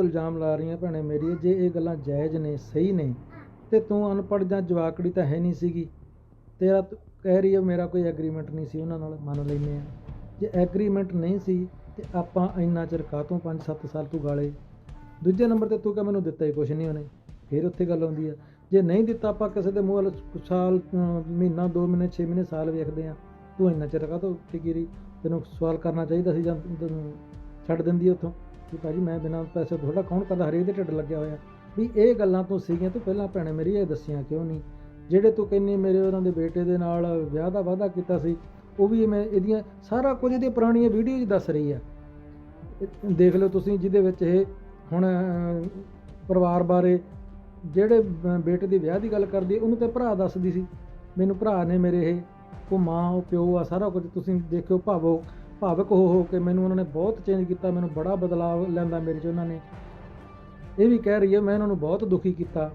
ਤੂੰ ਇਲਜ਼ਾਮ ਲਾ ਰਹੀ ਹੈ ਭੈਣੇ ਮੇਰੀ ਜੇ ਇਹ ਗੱਲਾਂ ਜਾਇਜ਼ ਨੇ, ਸਹੀ ਨੇ, ਤੇ ਤੂੰ ਅਨਪੜ੍ਹ ਜਾਂ ਜਵਾਕੜੀ ਤਾਂ ਹੈ ਨਹੀਂ ਸੀਗੀ। ਤੇਰਾ ਤੂੰ, ਕਹਿ ਰਹੀ ਹੈ ਮੇਰਾ ਕੋਈ ਐਗਰੀਮੈਂਟ ਨਹੀਂ ਸੀ ਉਹਨਾਂ ਨਾਲ, ਮੰਨ ਲੈਂਦੇ ਆ। ਜੇ ਐਗਰੀਮੈਂਟ ਨਹੀਂ ਸੀ, ਤੇ ਆਪਾਂ ਇੰਨਾ ਚਿਰ ਕਾਹਤੋਂ 5-7 ਸਾਲ ਤੂੰ ਗਾਲੇ? ਦੂਜੇ ਨੰਬਰ ਤੇ ਤੂੰ ਕਹ ਮੈਨੂੰ ਦਿੱਤਾ ਹੀ ਕੁਛ ਨਹੀਂ ਉਹਨੇ। ਫਿਰ ਉੱਥੇ ਗੱਲ ਆਉਂਦੀ ਆ। ਜੇ ਨਹੀਂ ਦਿੱਤਾ, ਆਪਾਂ ਕਿਸੇ ਦੇ ਮੂੰਹ ਵੱਲ ਸਾਲ ਮਹੀਨਾ 2 ਮਹੀਨੇ 6 ਮਹੀਨੇ, ਸਾਲ ਵੇਖਦੇ ਆ। ਤੂੰ ਇੰਨਾ ਚਿਰ ਕਾਹਤੋਂ ਟਿਕੀ ਰਹੀ? ਤੈਨੂੰ ਸਵਾਲ ਕਰਨਾ ਚਾਹੀਦਾ ਸੀ ਜਾਂ ਤੈਨੂੰ ਛੱਡ ਦਿੰਦੀ ਉੱਥੋਂ? ਕਿ ਭਾਜੀ ਮੈਂ ਬਿਨਾਂ ਪੈਸੇ ਥੋੜਾ ਕੌਣ ਕਰਦਾ? ਹਰੇਕ ਦੇ ਢਿੱਡ ਲੱਗਿਆ ਹੋਇਆ। ਵੀ ਇਹ ਗੱਲਾਂ ਤੋਂ ਸੀਗੀਆਂ ਤੂੰ ਪਹਿਲਾਂ ਭੈਣੇ ਮੇਰੀ ਇਹ ਦੱਸੀਆਂ ਕਿਉਂ ਨਹੀਂ? ਜਿਹੜੇ ਤੂੰ ਕਹਿੰਨੀ ਮੇਰੇ ਉਹਨਾਂ ਦੇ ਬੇਟੇ ਦੇ ਨਾਲ ਵਿਆਹ ਦਾ ਵਾਅਦਾ ਕੀਤਾ ਸੀ, ਉਹ ਵੀ ਮੈਂ ਇਹਦੀਆਂ ਸਾਰਾ ਕੁਝ ਇਹਦੀਆਂ ਪੁਰਾਣੀਆਂ ਵੀਡੀਓ 'ਚ ਦੱਸ ਰਹੀ ਆ। ਦੇਖ ਲਓ ਤੁਸੀਂ ਜਿਹਦੇ ਵਿੱਚ ਇਹ ਹੁਣ ਪਰਿਵਾਰ ਬਾਰੇ ਜਿਹੜੇ ਬੇਟੇ ਦੇ ਵਿਆਹ ਦੀ ਗੱਲ ਕਰਦੀ ਉਹਨੂੰ ਤੇ ਭਰਾ ਦੱਸਦੀ ਸੀ। ਮੈਨੂੰ ਭਰਾ ਨੇ ਮੇਰੇ ਇਹ, ਉਹ ਮਾਂ, ਉਹ ਪਿਓ ਆ, ਸਾਰਾ ਕੁਝ ਤੁਸੀਂ ਦੇਖਿਓ, ਭਾਵੋ। ਭਾਵਕ ਹੋ ਹੋ ਕੇ ਮੈਨੂੰ ਉਹਨਾਂ ਨੇ ਬਹੁਤ ਚੇਂਜ ਕੀਤਾ, ਮੈਨੂੰ ਬੜਾ ਬਦਲਾਅ ਲੈਂਦਾ ਮੇਰੇ 'ਚ ਉਹਨਾਂ ਨੇ। ਇਹ ਵੀ ਕਹਿ ਰਹੀ ਹੈ, ਮੈਂ ਉਹਨਾਂ ਨੂੰ ਬਹੁਤ ਦੁਖੀ ਕੀਤਾ।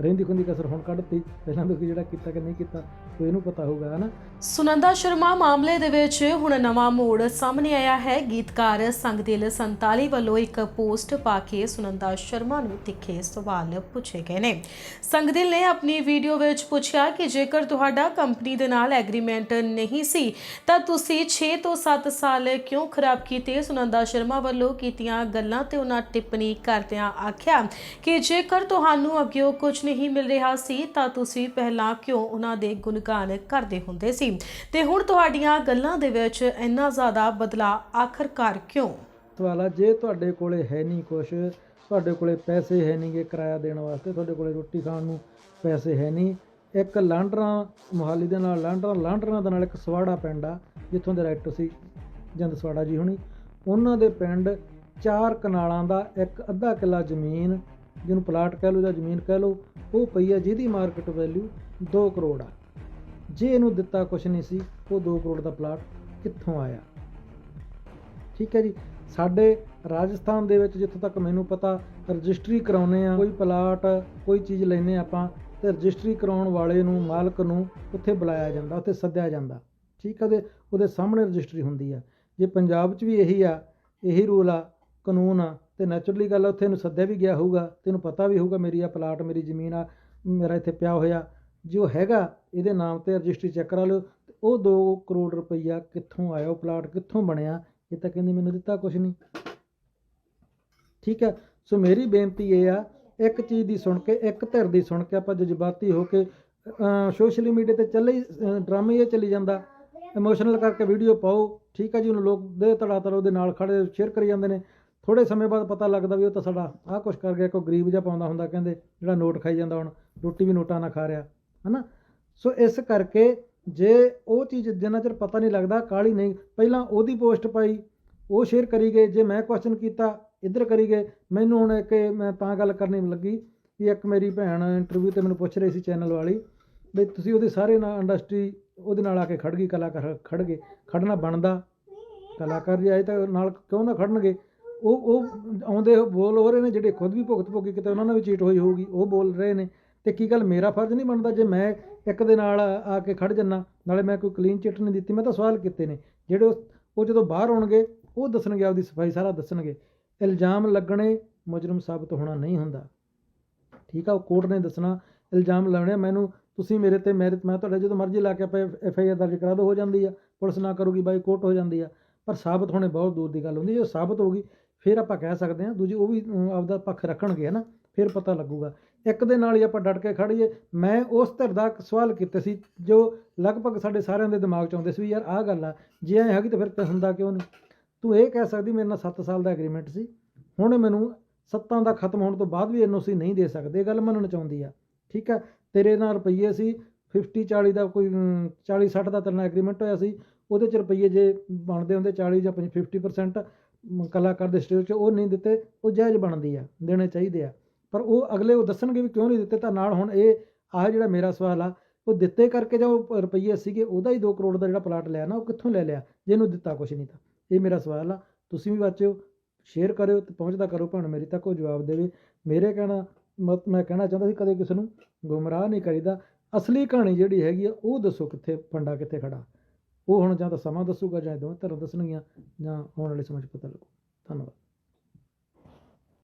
ਰਹਿੰਦੀ ਖੁੰਦੀ ਕਸਰ ਹੁਣ ਕੱਢਤੀ, ਪਹਿਲਾਂ ਦੁਖੀ ਜਿਹੜਾ ਕੀਤਾ ਕਿ ਨਹੀਂ ਕੀਤਾ, ਕੋਈ ਇਹਨੂੰ ਪਤਾ ਹੋਊਗਾ, ਹਨਾ? ਸੁਨੰਦਾ ਸ਼ਰਮਾ ਮਾਮਲੇ ਦੇ ਵਿੱਚ ਹੁਣ ਨਵਾਂ ਮੋੜ ਸਾਹਮਣੇ ਆਇਆ ਹੈ। ਗੀਤਕਾਰ ਸੰਗਦਿਲ 47 ਵੱਲੋਂ ਇੱਕ ਪੋਸਟ ਪਾ ਕੇ ਸੁਨੰਦਾ ਸ਼ਰਮਾ ਨੂੰ ਤਿੱਖੇ ਸਵਾਲ ਪੁੱਛੇ ਗਏ ਨੇ। ਸੰਗਦਿਲ ਨੇ ਆਪਣੀ ਵੀਡੀਓ ਵਿੱਚ ਪੁੱਛਿਆ ਕਿ ਜੇਕਰ ਤੁਹਾਡਾ ਕੰਪਨੀ ਦੇ ਨਾਲ ਐਗਰੀਮੈਂਟ ਨਹੀਂ ਸੀ, ਤਾਂ ਤੁਸੀਂ 6 ਤੋਂ 7 ਸਾਲ ਕਿਉਂ ਖਰਾਬ ਕੀਤੇ? ਸੁਨੰਦਾ ਸ਼ਰਮਾ ਵੱਲੋਂ ਕੀਤੀਆਂ ਗੱਲਾਂ ਤੇ ਉਹਨਾਂ ਟਿੱਪਣੀ ਕਰਦਿਆਂ ਆਖਿਆ ਕਿ ਜੇਕਰ ਤੁਹਾਨੂੰ ਅੱਗੇ ਕੁਝ ਨਹੀਂ ਮਿਲ ਰਿਹਾ ਸੀ, ਤਾਂ ਤੁਸੀਂ ਪਹਿਲਾਂ ਕਿਉਂ ਉਹਨਾਂ ਦੇ ਗੁਣਗਾਨ ਕਰਦੇ ਹੁੰਦੇ ਸੀ? ਤੇ ਹੁਣ ਤੁਹਾਡੀਆਂ ਗੱਲਾਂ ਦੇ ਵਿੱਚ ਇੰਨਾ ਜ਼ਿਆਦਾ ਬਦਲਾਅ ਆਖਰਕਾਰ ਕਿਉਂ? ਤੁਹਾਡਾ ਜੇ ਤੁਹਾਡੇ ਕੋਲੇ ਹੈ ਨਹੀਂ ਕੁਛ, ਤੁਹਾਡੇ ਕੋਲੇ ਪੈਸੇ ਹੈ ਨਹੀਂਗੇ ਕਿਰਾਇਆ ਦੇਣ ਵਾਸਤੇ, ਤੁਹਾਡੇ ਕੋਲੇ ਰੋਟੀ ਖਾਣ ਨੂੰ ਪੈਸੇ ਹੈ ਨਹੀਂ, ਇੱਕ ਲਾਂਡਰਾਂ ਮੁਹਾਲੀ ਦੇ ਨਾਲ, ਲਾਂਡਰਾਂ ਲਾਂਡਰਾਂ ਦੇ ਨਾਲ ਇੱਕ ਸਵਾੜਾ ਪਿੰਡ ਆ, ਜਿੱਥੋਂ ਦੇ ਰਾਈਟਰ ਸੀ ਜੰਦ ਸਵਾੜਾ ਜੀ ਹੁਣੀ, ਉਹਨਾਂ ਦੇ ਪਿੰਡ ਚਾਰ ਕਨਾਲਾਂ ਦਾ ਇੱਕ ਅੱਧਾ ਕਿੱਲਾ ਜ਼ਮੀਨ ਜਿਹਨੂੰ ਪਲਾਟ ਕਹਿ ਲਓ ਜਾਂ ਜ਼ਮੀਨ ਕਹਿ ਲਓ, ਉਹ ਪਈ ਆ ਜਿਹਦੀ ਮਾਰਕੀਟ ਵੈਲਿਊ 2 ਕਰੋੜ ਆ। ਜੇ ਇਹਨੂੰ ਦਿੱਤਾ ਕੁਛ ਨਹੀਂ ਸੀ, ਉਹ 2 ਕਰੋੜ ਦਾ ਪਲਾਟ ਕਿੱਥੋਂ ਆਇਆ? ਠੀਕ ਹੈ ਜੀ। ਸਾਡੇ ਰਾਜਸਥਾਨ ਦੇ ਵਿੱਚ ਜਿੱਥੋਂ ਤੱਕ ਮੈਨੂੰ ਪਤਾ, ਰਜਿਸਟਰੀ ਕਰਾਉਨੇ ਆ, ਕੋਈ ਪਲਾਟ, ਕੋਈ ਚੀਜ਼ ਲੈਨੇ ਆਪਾਂ, ਤੇ ਰਜਿਸਟਰੀ ਕਰਾਉਣ ਵਾਲੇ ਨੂੰ, ਮਾਲਕ ਨੂੰ ਉੱਥੇ ਬੁਲਾਇਆ ਜਾਂਦਾ, ਉੱਥੇ ਸੱਦਿਆ ਜਾਂਦਾ। ਠੀਕ ਹੈ ਉਹਦੇ ਉਹਦੇ ਸਾਹਮਣੇ ਰਜਿਸਟਰੀ ਹੁੰਦੀ ਆ। ਜੇ ਪੰਜਾਬ 'ਚ ਵੀ ਇਹੀ ਆ, ਇਹੀ ਰੂਲ ਆ, ਕਾਨੂੰਨ ਆ ਤੇ ਨੈਚੁਰਲੀ ਗੱਲ ਆ, ਉੱਥੇ ਨੂੰ ਸੱਦਿਆ ਵੀ ਗਿਆ ਹੋਊਗਾ ਤੈਨੂੰ ਪਤਾ ਵੀ ਹੋਊਗਾ ਮੇਰੀ ਆ ਪਲਾਟ ਮੇਰੀ ਜ਼ਮੀਨ ਆ ਮੇਰਾ ਇੱਥੇ ਪਿਆ ਹੋਇਆ। ਜੋ ਹੈਗਾ ਇਹਦੇ ਨਾਮ ਤੇ ਰਜਿਸਟਰੀ ਚੈੱਕ ਕਰਾ ਲਓ ਉਹ 2 ਕਰੋੜ ਰੁਪਈਆ ਕਿੱਥੋਂ ਆਇਆ ਉਹ ਪਲਾਟ ਕਿੱਥੋਂ ਬਣਿਆ ਇਹ ਤਾਂ ਕਹਿੰਦੀ ਮੈਨੂੰ ਦਿੱਤਾ ਕੁਛ ਨਹੀਂ। ਠੀਕ ਹੈ ਸੋ ਮੇਰੀ ਬੇਨਤੀ ਇਹ ਆ ਇੱਕ ਚੀਜ਼ ਦੀ ਸੁਣ ਕੇ ਇੱਕ ਧਿਰ ਦੀ ਸੁਣ ਕੇ ਆਪਾਂ ਜਜ਼ਬਾਤੀ ਹੋ ਕੇ ਸੋਸ਼ਲ ਮੀਡੀਆ ਤੇ ਚੱਲੇ ਹੀ ਡਰਾਮੇ ਇਹ ਚੱਲੀ ਜਾਂਦਾ। ਇਮੋਸ਼ਨਲ ਕਰਕੇ ਵੀਡੀਓ ਪਾਓ ਠੀਕ ਹੈ ਜੀ? ਉਹਨੂੰ ਲੋਕ ਦੇ ਤੜਾ ਤੜ ਉਹਦੇ ਨਾਲ ਖੜੇ ਸ਼ੇਅਰ ਕਰੀ ਜਾਂਦੇ ਨੇ। ਥੋੜੇ ਸਮੇਂ ਬਾਅਦ ਪਤਾ ਲੱਗਦਾ ਵੀ ਉਹ ਤਾਂ ਸਾਡਾ ਆਹ ਕੁਛ ਕਰ ਗਿਆ, ਕੋਈ ਗਰੀਬ ਜਿਹਾ ਪਾਉਂਦਾ ਹੁੰਦਾ ਕਹਿੰਦੇ, ਜਿਹੜਾ ਨੋਟ ਖਾਈ ਜਾਂਦਾ ਹੁਣ, ਰੋਟੀ ਵੀ ਨੋਟਾਂ ਨਾਲ ਖਾ ਰਿਹਾ, ਹਨਾ? ਸੋ ਇਸ ਕਰਕੇ ਜੇ ਉਹ ਚੀਜ਼ ਜਿੰਨਾ ਚਿਰ ਪਤਾ ਨਹੀਂ ਲੱਗਦਾ ਕਾਲੀ ਨਹੀਂ, ਪਹਿਲਾਂ ਉਹਦੀ ਪੋਸਟ ਪਾਈ, ਉਹ ਸ਼ੇਅਰ ਕਰੀ ਗਏ, ਜੇ ਮੈਂ ਕੁਐਸਚਨ ਕੀਤਾ, ਇੱਧਰ ਕਰੀ ਗਏ, ਮੈਨੂੰ ਹੁਣ ਇੱਕ ਮੈਂ ਤਾਂ ਗੱਲ ਕਰਨੀ ਲੱਗੀ ਵੀ ਇੱਕ ਮੇਰੀ ਭੈਣ ਇੰਟਰਵਿਊ ਤੇ ਮੈਨੂੰ ਪੁੱਛ ਰਹੀ ਸੀ ਚੈਨਲ ਵਾਲੀ ਵੀ ਤੁਸੀਂ ਉਹਦੇ ਸਾਰੇ ਨਾਲ ਇੰਡਸਟਰੀ ਉਹਦੇ ਨਾਲ ਆ ਕੇ ਖੜ ਗਈ, ਕਲਾਕਾਰ ਖੜ ਗਏ ਖੜਨਾ ਬਣਦਾ, ਕਲਾਕਾਰ ਜੀ ਆਏ ਤਾਂ ਨਾਲ ਕਿਉਂ ਨਾ ਖੜਨਗੇ ਉਹ ਉਹ ਆਉਂਦੇ ਬੋਲ ਹੋ ਰਹੇ ਨੇ, ਜਿਹੜੇ ਖੁਦ ਵੀ ਭੁਗਤ ਭੋਗੀ, ਕਿਤੇ ਉਹਨਾਂ ਨਾਲ ਵੀ ਚੀਟ ਹੋਈ ਹੋਊਗੀ, ਉਹ ਬੋਲ ਰਹੇ ਨੇ। ਤੇ ਕੀ ਗੱਲ, ਮੇਰਾ ਫਰਜ਼ ਨਹੀਂ ਬਣਦਾ ਜੇ ਮੈਂ ਇੱਕ ਦੇ ਨਾਲ ਆ ਕੇ ਖੜ ਜੰਨਾ ਨਾਲੇ ਮੈਂ ਕੋਈ ਕਲੀਨ ਚਿੱਟ ਨਹੀਂ ਦਿੱਤੀ, ਮੈਂ ਤਾਂ ਸਵਾਲ ਕੀਤੇ ਨੇ। ਜਿਹੜੇ ਉਹ- ਉਹ ਜਦੋਂ ਬਾਹਰ ਆਉਣਗੇ, ਉਹ ਦੱਸਣਗੇ, ਆਪਦੀ ਸਫ਼ਾਈ ਸਾਰਾ ਦੱਸਣਗੇ। ਇਲਜ਼ਾਮ ਲੱਗਣੇ ਮੁਜਰਮ ਸਾਬਤ ਹੋਣਾ ਨਹੀਂ ਹੁੰਦਾ। ਠੀਕ ਆ, ਉਹ ਕੋਰਟ ਨੇ ਦੱਸਣਾ, ਇਲਜ਼ਾਮ ਲਾਉਣੇ ਮੈਨੂੰ, ਤੁਸੀਂ ਮੇਰੇ ਤੇ ਮੇਰੇ, ਮੈਂ ਤੁਹਾਡੇ ਜਦੋਂ ਮਰਜ਼ੀ ਲਾ ਕੇ ਆਪਾਂ ਐਫ ਆਈ ਆਰ ਦਰਜ ਕਰਾ ਦੋ, ਹੋ ਜਾਂਦੀ ਆ। ਪੁਲਿਸ ਨਾ ਕਰੂਗੀ ਬਾਈ ਕੋਰਟ ਹੋ ਜਾਂਦੀ ਆ। ਪਰ ਸਾਬਤ ਹੋਣੇ ਬਹੁਤ ਦੂਰ ਦੀ ਗੱਲ ਹੁੰਦੀ ਜੇ ਸਾਬਤ ਹੋ ਗਈ ਫਿਰ ਆਪਾਂ ਕਹਿ ਸਕਦੇ ਹਾਂ ਦੂਜੀ ਉਹ ਵੀ ਆਪਦਾ ਪੱਖ ਰੱਖਣਗੇ ਹਨਾ? ਫਿਰ ਪਤਾ ਲੱਗੂਗਾ। ਇੱਕ ਦੇ ਨਾਲ ਹੀ ਆਪਾਂ ਡਟ ਕੇ ਖੜੀਏ ਮੈਂ ਉਸ ਧਿਰ ਦਾ ਸਵਾਲ ਕੀਤੇ ਸੀ ਜੋ ਲਗਭਗ ਸਾਡੇ ਸਾਰਿਆਂ ਦੇ ਦਿਮਾਗ 'ਚ ਆਉਂਦੇ ਸੀ ਵੀ ਯਾਰ ਆਹ ਗੱਲ ਆ ਜੇ ਐ ਹੈਗੀ ਤਾਂ ਫਿਰ ਤਾਂ ਹੁੰਦਾ ਕਿਉਂ ਨਹੀਂ? ਤੂੰ ਇਹ ਕਹਿ ਸਕਦੀ ਮੇਰੇ ਨਾਲ 7 ਸਾਲ ਦਾ ਐਗਰੀਮੈਂਟ ਸੀ। ਹੁਣ ਮੈਨੂੰ ਸੱਤਾਂ ਦਾ ਖਤਮ ਹੋਣ ਤੋਂ ਬਾਅਦ ਵੀ ਐਨਓਸੀ ਨਹੀਂ ਦੇ ਸਕਦੇ ਇਹ ਗੱਲ ਮੰਨਣ ਚਾਹੁੰਦੀ ਆ। ਠੀਕ ਆ? ਤੇਰੇ ਨਾਲ ਰੁਪਈਏ ਸੀ 50 40 ਦਾ ਕੋਈ 40 60 ਦਾ ਤੇਰੇ ਨਾਲ ਐਗਰੀਮੈਂਟ ਹੋਇਆ ਸੀ। ਉਹਦੇ ਚ ਰੁਪਈਏ ਜੇ ਬਣਦੇ ਹੁੰਦੇ 40 ਜਾਂ 50% ਮ, ਕਲਾਕਾਰ ਦੇ ਸਟੇਜ 'ਚ ਉਹ ਨਹੀਂ ਦਿੱਤੇ, ਉਹ ਜਾਇਜ਼ ਬਣਦੀ ਆ, ਦੇਣੇ ਚਾਹੀਦੇ ਆ। ਪਰ ਉਹ ਅਗਲੇ ਉਹ ਦੱਸਣਗੇ ਵੀ ਕਿਉਂ ਨਹੀਂ ਦਿੱਤੇ, ਤਾਂ ਨਾਲ ਹੁਣ ਇਹ, ਆਹ ਜਿਹੜਾ ਮੇਰਾ ਸਵਾਲ ਆ, ਉਹ ਦਿੱਤੇ ਕਰਕੇ ਜਾਂ ਉਹ ਰੁਪਈਏ ਸੀਗੇ, ਉਹਦਾ ਹੀ 2 ਕਰੋੜ ਦਾ ਜਿਹੜਾ ਪਲਾਟ ਲਿਆ ਨਾ, ਉਹ ਕਿੱਥੋਂ ਲੈ ਲਿਆ? ਜੇ ਇਹਨੂੰ ਦਿੱਤਾ ਕੁਛ ਨਹੀਂ ਤਾਂ। ਇਹ ਮੇਰਾ ਸਵਾਲ ਆ। ਤੁਸੀਂ ਵੀ ਵਾਚਿਓ ਸ਼ੇਅਰ ਕਰਿਓ ਤੇ ਪਹੁੰਚਦਾ ਕਰੋ, ਭਣ ਮੇਰੀ, ਤੱਕ ਉਹ ਜਵਾਬ ਦੇਵੇ। ਮੇਰੇ ਕਹਿਣਾ, ਮਤ ਮੈਂ ਕਹਿਣਾ ਚਾਹੁੰਦਾ ਸੀ ਕਦੇ ਕਿਸੇ ਨੂੰ ਗੁੰਮਰਾਹ ਨਹੀਂ ਕਰੀਦਾ। ਅਸਲੀ ਕਹਾਣੀ ਜਿਹੜੀ ਹੈਗੀ ਆ, ਉਹ ਦੱਸੋ ਕਿੱਥੇ ਫੰਡਾ ਕਿੱਥੇ ਖੜਾ। ਉਹ ਹੁਣ ਜਾਂ ਤਾਂ ਸਮਾਂ ਦੱਸੂਗਾ ਜਾਂ ਦੋਵੇਂ ਧਿਰਾਂ ਦੱਸਣਗੀਆਂ ਜਾਂ ਆਉਣ ਵਾਲੇ ਸਮੇਂ 'ਚ ਪਤਾ ਲੱਗੂ। ਧੰਨਵਾਦ।